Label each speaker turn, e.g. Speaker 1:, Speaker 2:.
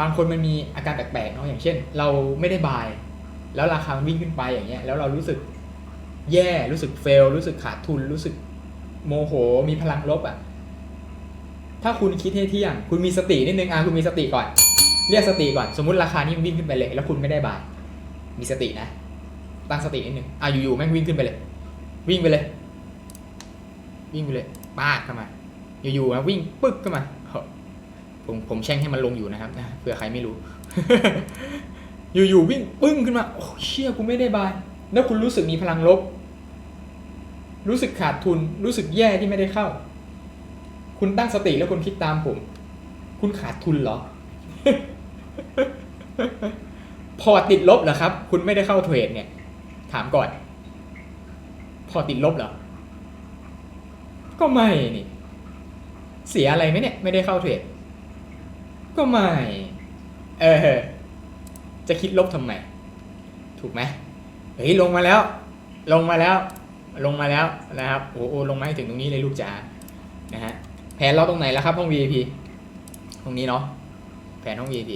Speaker 1: บางคนมันมีอาการแปลกๆเนาะอย่างเช่น เราไม่ได้บาย แล้วราคามันวิ่งขึ้นไปอย่างเงี้ยแล้วเรารู้สึกแย่รู้สึกเฟล รู้สึกขาดทุน รู้สึกโมโห มีพลังลบอะ ถ้าคุณคิดให้เที่ยง คุณมีสตินิดนึงอะคุณมีสติก่อน เรียกสติก่อน สมมติราคานี้มันวิ่งขึ้นไปเลย แล้วคุณไม่ได้บาย มีสตินะ ตั้งสตินิดนึงอะอยู่ๆแม่งวิ่งขึ้นไปเลย วิ่งไปเลย วิ่งไปเลยป้าเข้ามา อยู่ๆนะวิ่งปึ๊กเข้ามา ผมผมแช่งให้มันลงอยู่นะครับนะเผื่อใครไม่รู้ อยู่ๆวิ่งปึ้งขึ้นมา โอ้เชี่ยกูไม่ได้บาย แล้วคุณรู้สึกมีพลังลบ รู้สึกขาดทุน รู้สึกแย่ที่ไม่ได้เข้า คุณตั้งสติแล้วคุณคิดตามผม คุณขาดทุนเหรอ พอติดลบเหรอครับ คุณไม่ได้เข้าเทรดเนี่ย ถามก่อน พอตติดลบเหรอ ก็ไม่นี่ เสียอะไรไหมเนี่ย ไม่ได้เข้าเทรด ก็ไม่ เออ จะคิดลบทำไม ถูกไหมเฮ้ยลงมาแล้ว ลงมาแล้ว ลงมาแล้วนะครับ โอ้โหลงมาให้ถึงตรงนี้เลยลูกจ๋า นะฮะ แผนเราตรงไหนแล้วครับห้อง VIP ตรงนี้เนาะ แผนห้อง VIP